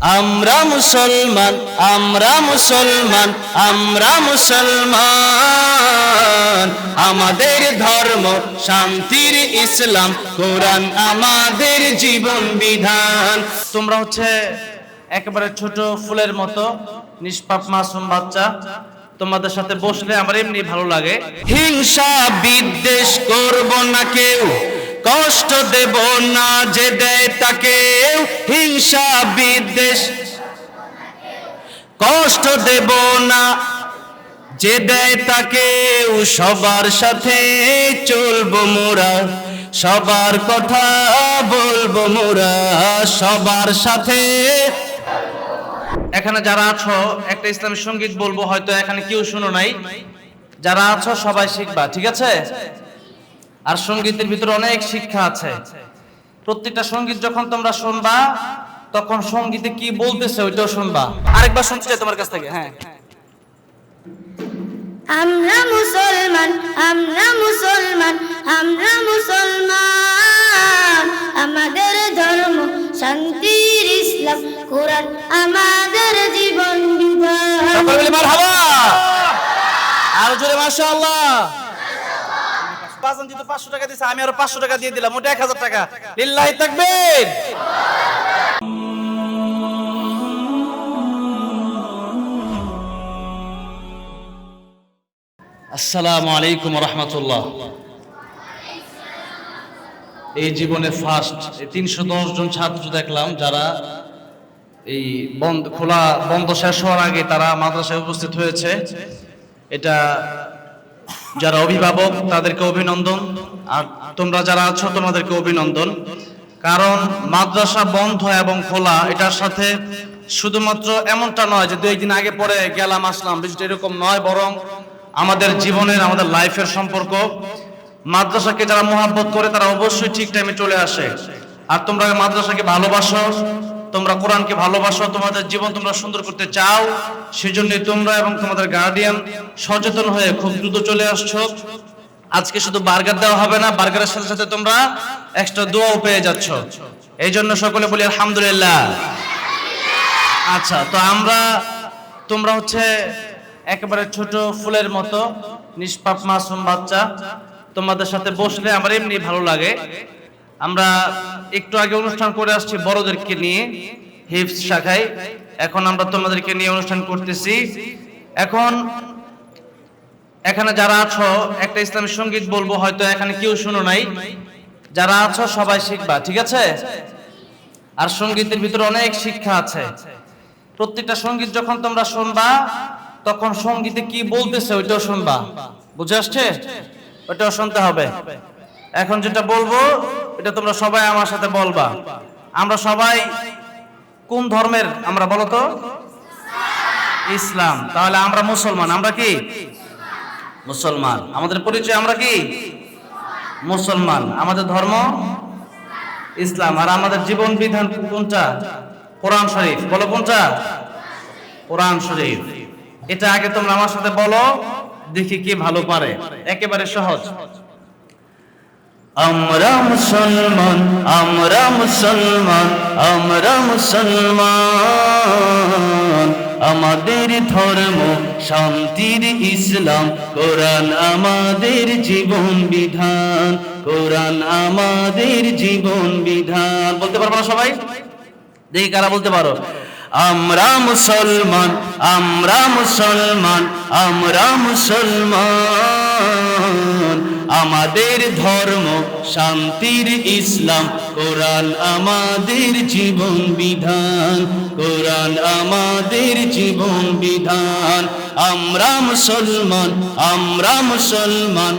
আমরা মুসলমান আমরা মুসলমান আমরা মুসলমান। আমাদের ধর্ম শান্তির ইসলাম কোরআন আমাদের জীবন বিধান। তোমরা হচ্ছে একেবারে ছোট ফুলের মতো নিষ্পাপ মাসুম বাচ্চা তোমাদের সাথে বসলে আমার এমনি ভালো লাগে। হিংসা বিদ্বেষ করব না কেউ। কষ্ট দেব না যে দেয় তাকে হিংসা বিদ্বেষ। কষ্ট দেব না যে দেয় তাকে সবার সাথে চলবো মোরা। সবার কথা বলব মোরা, সবার সাথে। এখানে যারা আছো, একটা ইসলামী সংগীত বলব, হয়তো এখানে কেউ শুনো নাই। যারা আছো, সবাই শিখবা, ঠিক আছে? আর সঙ্গীতের ভিতরে অনেক শিক্ষা আছে। প্রত্যেকটা সংগীত যখন তোমরা শুনবা তখন সঙ্গীতে কি বলতেছে ওইটাও শুনবা। আরেকবার শুনতে চাই তোমার কাছ থেকে হ্যাঁ। আমরা মুসলমান আমরা মুসলমান আমরা মুসলমান। আমাদের ধর্ম শান্তির ইসলাম কোরআন আমাদের জীবন বিধান। আরও জোরে মাশাআল্লাহ পাঁচজন যেহেতু পাঁচশো টাকা দিচ্ছে আমি আরও পাঁচশো টাকা দিয়ে দিলাম ওটা এক হাজার টাকা। আসসালামু আলাইকুম রহমতুল্লাহ। এই জীবনে ফার্স্ট তিনশো দশ জন ছাত্র দেখলাম যারা এই বন্ধ, খোলা বন্ধ শেষ হওয়ার আগে তারা মাদ্রাসায় উপস্থিত হয়েছে। এটা যারা অভিভাবক, তাদেরকে অভিনন্দন। আর তোমরা যারা আছো, তোমাদেরকে অভিনন্দন। কারণ মাদ্রাসা বন্ধ এবং খোলা, এটার সাথে শুধুমাত্র এমনটা নয় যে দুই দিন আগে পরে গেলাম, আসলাম। বিষয়টা এরকম নয়, বরং আমাদের জীবনের, আমাদের লাইফের সম্পর্ক। মাদ্রাসাকে যারা মোহাব্বত করে, তারা অবশ্যই ঠিক টাইমে চলে আসে। আর তোমরা মাদ্রাসাকে ভালোবাসো। তোমরা কোরআনকে ভালোবাসো, তোমাদের জীবন তোমরা সুন্দর করতে চাও, সেজন্য তোমরা এবং তোমাদের গার্ডিয়ান সচেতন হয়ে খুব দ্রুত চলে আসছো। আজকে শুধু বার্গার দেওয়া হবে না, বার্গারের সাথে সাথে তোমরা এক্সট্রা দোয়াও পেয়ে যাচ্ছ। এই জন্য সকলে বলি আলহামদুলিল্লাহ। আচ্ছা তো আমরা, তোমরা হচ্ছে একেবারে ছোট ফুলের মতো, নিষ্পাপ মাসুম বাচ্চা, তোমাদের সাথে বসলে আমার এমনি ভালো লাগে। আমরা একটু আগে অনুষ্ঠান করে আসছি বড়দেরকে নিয়ে হিপস শাখায়। এখন আমরা তোমাদেরকে নিয়ে অনুষ্ঠান করতেছি। এখন এখানে যারা আছো, একটা ইসলামী সংগীত বলব, হয়তো এখানে কেউ শুনো নাই। যারা আছো, সবাই শিখবা, ঠিক আছে? আর সঙ্গীতের ভিতরে অনেক শিক্ষা আছে। প্রত্যেকটা সংগীত যখন তোমরা শুনবা, তখন সঙ্গীতে কি বলতেছে, ওইটাও শুনবা। বুঝে আসছে? ওইটাও শুনতে হবে। এখন যেটা বলব, এটা তোমরা সবাই আমার সাথে বলবা। আমরা সবাই কোন ধর্মের, আমরা বলো তো? ইসলাম। তাহলে আমরা মুসলমান, আমরা কি? মুসলমান। আমাদের পরিচয় আমরা কি? মুসলমান। আমাদের ধর্ম? ইসলাম। আর আমাদের জীবন বিধান কোনটা? কোরআন শরীফ। বলো কোনটা? কোরআন শরীফ। এটা আগে তোমরা আমার সাথে বলো, দেখি কি ভালো পারে। একেবারে সহজ। আমরা মুসলমান আমরা মুসলমান আমরা মুসলমান। আমাদের ধর্ম শান্তির ইসলাম, কোরআন আমাদের জীবন বিধান, কোরআন আমাদের জীবন বিধান। বলতে পারব না সবাই? দেখি কারা বলতে পারো। আমরা মুসলমান আমরা মুসলমান আমরা মুসলমান। আমাদের ধর্ম শান্তির ইসলাম কোরআন আমাদের জীবন বিধান কোরআন আমাদের জীবন বিধান। আমরা মুসলমান আমরা মুসলমান।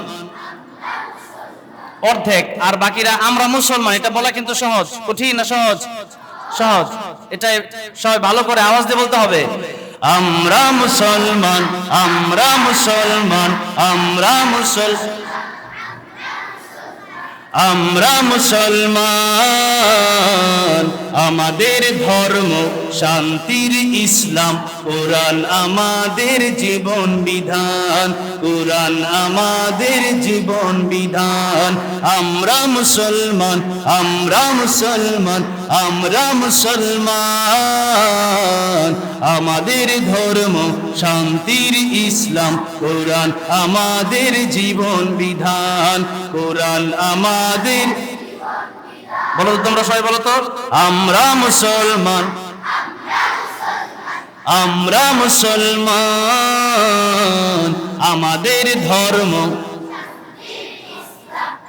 অর্ধেক আর বাকিরা আমরা মুসলমান এটা বলা কিন্তু সহজ। কঠিন না সহজ? সহজ। এটা সবাই ভালো করে আওয়াজ দিয়ে বলতে হবে। আমরা মুসলমান আমরা মুসলমান আমরা মুসল আমরা মুসলমান আমাদের ধর্ম শান্তির ইসলাম কোরআন আমাদের জীবন বিধান। কোরআন আমাদের জীবন বিধান। আমরা মুসলমান আমরা মুসলমান আমরা মুসলমান। আমাদের ধর্ম শান্তির ইসলাম কোরআন আমাদের জীবন বিধান। কোরআন আমাদের বলো তোমরা সবাই বলো তো। আমরা মুসলমান আমরা মুসলমান। আমাদের ধর্ম।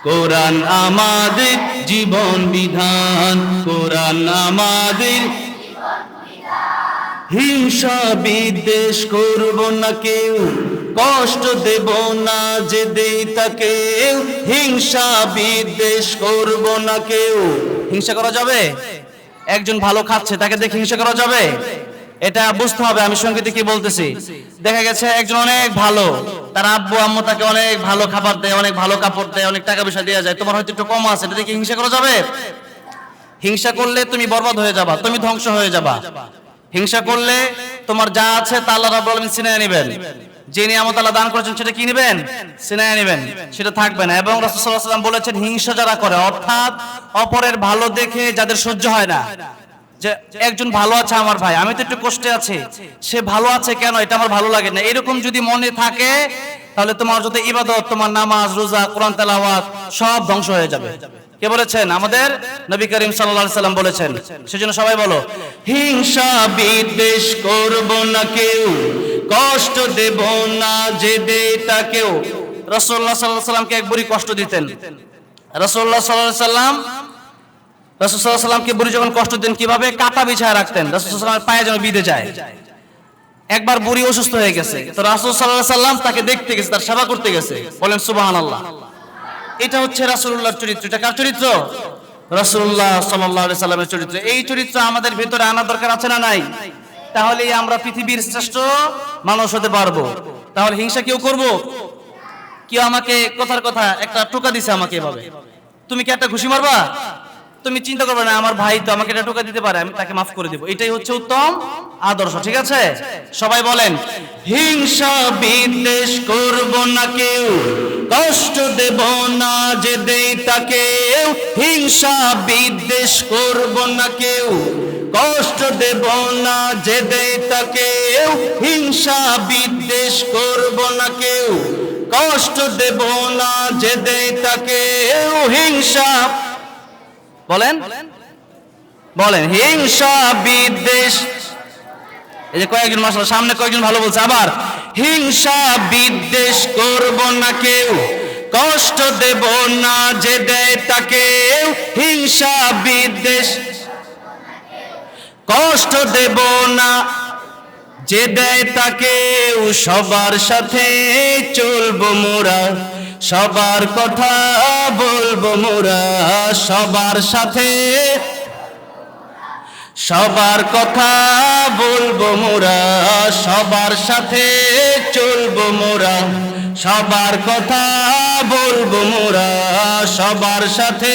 কোরআন আমাদের জীবন বিধান। কোরআন আমাদের হিংসা বিদ্বেষ করব না কেউ। কষ্ট দেব না যে দেই তাকে। হিংসা বিদ্বেষ করব না কেউ। হিংসা করা যাবে? একজন ভালো খাচ্ছে, তাকে দেখে হিংসা করা যাবে? এটা বুঝতে হবে, আমি সঙ্গীতে কি বলতেছি? দেখা গেছে একজন অনেক ভালো, তার আব্বু, আম্মু তাকে অনেক ভালো খাবার দেয়, অনেক ভালো কাপড় দেয়, অনেক টাকা পয়সা দেওয়া যায়, তোমার হয়তো একটু কম আছে, এটা দেখে হিংসা করা যাবে? হিংসা করলে তুমি বরবাদ হয়ে যাবা, তুমি ধ্বংস হয়ে যাবা। হিংসা করলে তোমার যা আছে তা আল্লাহ রাব্বুল আলামিন ছিনিয়ে নেবেন। যে নিয়ামত আল্লাহ দান করেছেন, সেটা কি নেবেন? ছিনিয়ে নেবেন, সেটা থাকবে না। এবং রাসূল সাল্লাল্লাহু আলাইহি ওয়াসাল্লাম বলেছেন, হিংসা যারা করে, অর্থাৎ অপরের ভালো দেখে যাদের সহ্য হয় না। যে একজন ভালো আছে আমার ভাই, আমি তো একটু কষ্টে আছি। সে ভালো আছে কেন? এটা আমার ভালো লাগে না। এরকম যদি মনে থাকে, তাহলে তোমার যত ইবাদত, তোমার নামাজ, রোজা, কোরআন, তেলাওয়াত, সব ধ্বংস হয়ে যাবে। কে বলেছেন? আমাদের নবী করিম সাল্লাম বলেছেন, সেজন্য সবাই বলো, হিংসা বিদ্বেষ করব না কেউ, কষ্ট দেব না যে দে তাকেও রাসূলুল্লাহ সাল্লাল্লাহু সাল্লামকে এক বুড়ি কষ্ট দিতেন। রাসূলুল্লাহ সাল্লাল্লাহু আলাইহি সাল্লাম রাসূল সাল্লাল্লাহু আলাইহি সাল্লামকে বুড়ি যখন কষ্ট দিতেন কীভাবে কাটা বিছায় রাখতেন? রাসূল সাল্লাল্লাহু আলাইহি সাল্লামের পায়ে যেন বিঁধে যায়। একবার বুড়ি অসুস্থ হয়ে গেছে। তো রাসূল আলাইহি সাল্লাম তাকে দেখতে গেছে, তার সেবা করতে গেছে। বলেন, সুবহানাল্লাহ। এটা হচ্ছে রাসূলুল্লাহর চরিত্র। এটা কার চরিত্র? সাল্লাল্লাহু সাল্লামের চরিত্র। এই চরিত্র আমাদের ভিতরে আনা দরকার আছে না নাই? তাহলেই আমরা পৃথিবীর শ্রেষ্ঠ মানুষ হতে পারব। তাহলে হিংসা কেউ করব? কেউ আমাকে কথার কথা একটা টোকা দিছে আমাকে এভাবে। তুমি কি একটা ঘুষি মারবা? তুমি চিন্তা করবে না, আমার ভাই তো আমাকে একটা টোকা দিতে পারে, আমি তাকে মাফ করে দিব। এটাই হচ্ছে উত্তম আদর্শ, ঠিক আছে? সবাই বলেন, হিংসা বিদ্বেষ করব না কেউ, কষ্ট দেব না যে দেই তাকে, হিংসা বিদ্বেষ করব না কেউ, কষ্ট দেব না যে দেই তাকে, হিংসা বিদ্বেষ করব না কেউ, কষ্ট দেব না যে দেই তাকে, হিংসা বলেন? বলেন। হিংসা বিদ্বেষ। এই যে কয়েকজন মাসাল সামনে কয়েকজন ভালো বলছে। আবার হিংসা বিদ্বেষ করব না কেউ কষ্ট দেব না যে দেয় তাকে। হিংসা বিদ্বেষ। কষ্ট দেব না যে দেয় তাকে। সবার সাথে চলবো মোরা সবার কথা বলব মোরা। সবার সাথে। সবার কথা বলব মোরা, সবার সাথে চলবো মোরা। সবার কথা বলব মোরা, সবার সাথে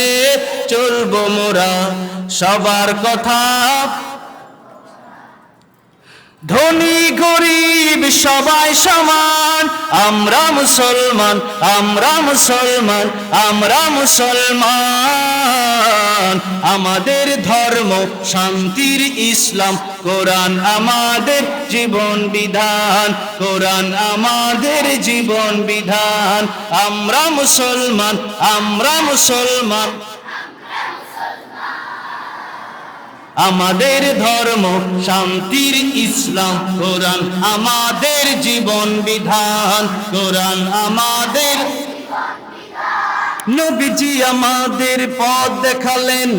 চলবো মোরা। সবার কথা ধনী, গরিব, সবাই সমান। আমরা মুসলমান আমরা মুসলমান আমরা মুসলমান। আমাদের ধর্ম, শান্তির ইসলাম। কোরআন আমাদের জীবন বিধান। কোরআন আমাদের জীবন বিধান। আমরা মুসলমান আমরা মুসলমান। আমাদের ধর্ম, শান্তির ইসলাম, কোরআন আমাদের জীবন বিধান, কোরআন আমাদের নবীজি আমাদের পথ দেখালেন,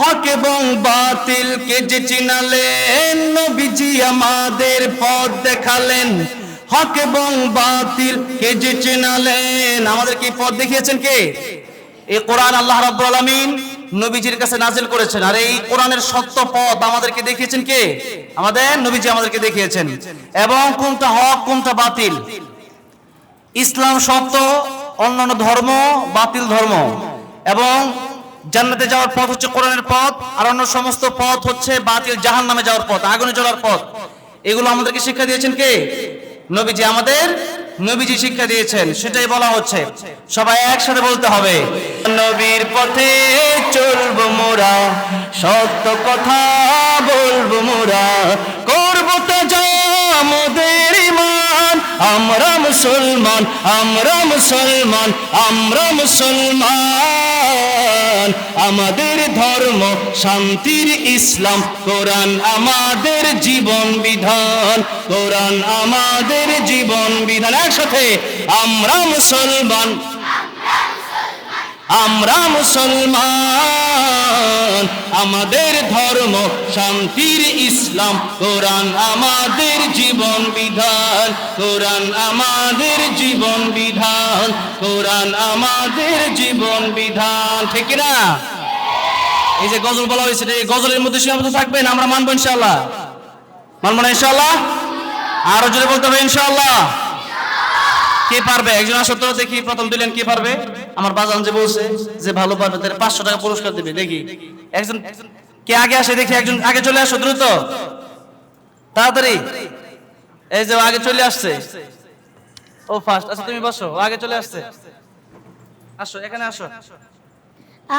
হক এবং বাতিলকে যে চিনালেন, নবীজি আমাদের পথ দেখালেন, হক এবং বাতিলকে যে চিনালেন। আমাদের কি পথ দেখিয়েছেন কে? এই কোরআন আল্লাহ রাব্বুল আলামিন নবীজির কাছে নাজিল করেছেন। আর এই কোরআনের সত্য পথ আমাদেরকে দেখিয়েছেন কে? আমাদের নবীজি আমাদেরকে দেখিয়েছেন। এবং কোনটা হক, কোনটা বাতিল? ইসলাম সত্য, অন্যান্য ধর্ম বাতিল ধর্ম। এবং জান্নাতে যাওয়ার পথ হচ্ছে কোরআনের পথ, আর অন্য সমস্ত পথ হচ্ছে বাতিল জাহান নামে যাওয়ার পথ, আগুনে চলার পথ। এগুলো আমাদেরকে শিক্ষা দিয়েছেন কে? নবীজি আমাদের নবীজি শিক্ষা দিয়েছেন, সেটাই বলা হচ্ছে। সবাই একসাথে বলতে হবে। নবীর পথে চলবো মোরা, সত্য কথা বলব মোরা আমরা মুসলমান আমরা মুসলমান আমরা মুসলমান। আমাদের ধর্ম শান্তির ইসলাম, কোরআন আমাদের জীবন বিধান, কোরআন আমাদের জীবন বিধান। একসাথে আমরা মুসলমান আমরা মুসলমান আমাদের ধর্ম, শান্তির ইসলাম। কোরআন আমাদের জীবন বিধান, কোরআন আমাদের জীবন বিধান, কোরআন আমাদের জীবন বিধান। ঠিক না এই যে গজল বলা হয়েছে এই গজলের মধ্যে সীমাবদ্ধ থাকবেন, আমরা মানবো ইনশাল্লাহ মানবো না ইনশাল্লাহ আরও জোরে বলতে হবে ইনশাল্লাহ কে পারবে? একজন আসো তো দেখি, প্রথম দিলেন কে পারবে? আমার বাজান যে বলছে যে ভালো পারবে তার পাঁচশো টাকা পুরস্কার দেবে, দেখি। একজন কে আগে আসে দেখি, একজন আগে চলে আসো দ্রুত। তাড়াতাড়ি। এই যে আগে চলে আসছে। ও ফার্স্ট আচ্ছা তুমি বসো আগে চলে আসছে। আসো, এখানে আসো।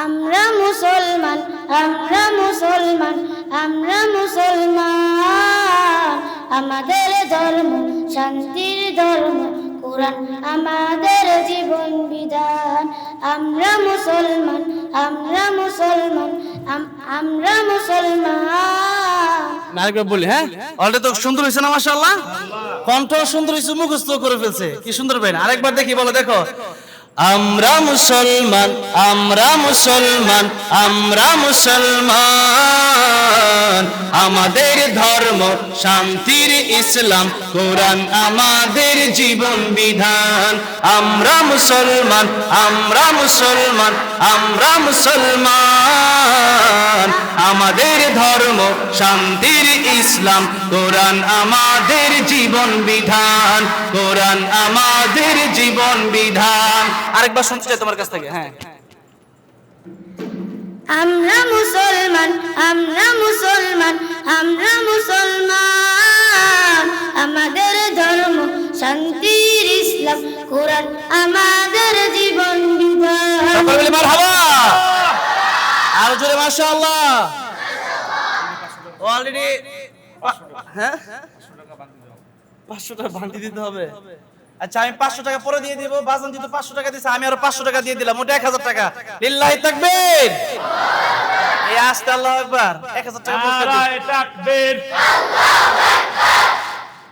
আমরা মুসলমান আমরা মুসলমান আমরা মুসলমান। আমাদের ধর্ম, শান্তির ধর্ম। কোরআন আমাদের জীবন বিধান। আমরা মুসলমান আমরা মুসলমান, আম- আমরা মুসলমান। আরেকবার বলি হ্যাঁ? অলরেডি তো সুন্দর হয়েছে না, মাশাআল্লাহ? কণ্ঠ সুন্দর হয়েছে, মুখস্থ করে ফেলছে। কি সুন্দর ভাই, আরেকবার দেখি, বলো, দেখো। আমরা মুসলমান আমরা মুসলমান আমরা মুসলমান। আমাদের ধর্ম, শান্তির ইসলাম, কোরআন আমাদের জীবন বিধান। আমরা মুসলমান আমরা মুসলমান আমরা মুসলমান। আমাদের ধর্ম শান্তির ইসলাম। কোরআন আমাদের জীবন বিধান কোরআন আমাদের জীবন বিধান। আরেকবার শুনতে চাই তোমার কাছ থেকে হ্যাঁ। আমরা মুসলমান আমরা মুসলমান আমরা মুসলমান। আমাদের ধর্ম শান্তির ইসলাম কোরআন আমাদের জীবন বিধান। সকলে মারহাবা আরও জোরে মাশাআল্লাহ। অলরেডি হ্যাঁ? পাঁচশো টাকা দিতে হবে। আচ্ছা আমি পাঁচশো টাকা পরে দিয়ে দিব। বাজান যেহেতু পাঁচশো টাকা দিচ্ছে আমি আরও পাঁচশো টাকা দিয়ে দিলাম। ওটা এক হাজার টাকা। লিল্লাহি তাকবীর। এই আস্তে আল্লাহ একবার এক হাজার টাকা দিন।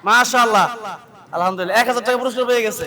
মাশাআল্লাহ। আলহামদুলিল্লাহ এক হাজার টাকা পুরস্কার পেয়ে গেছে।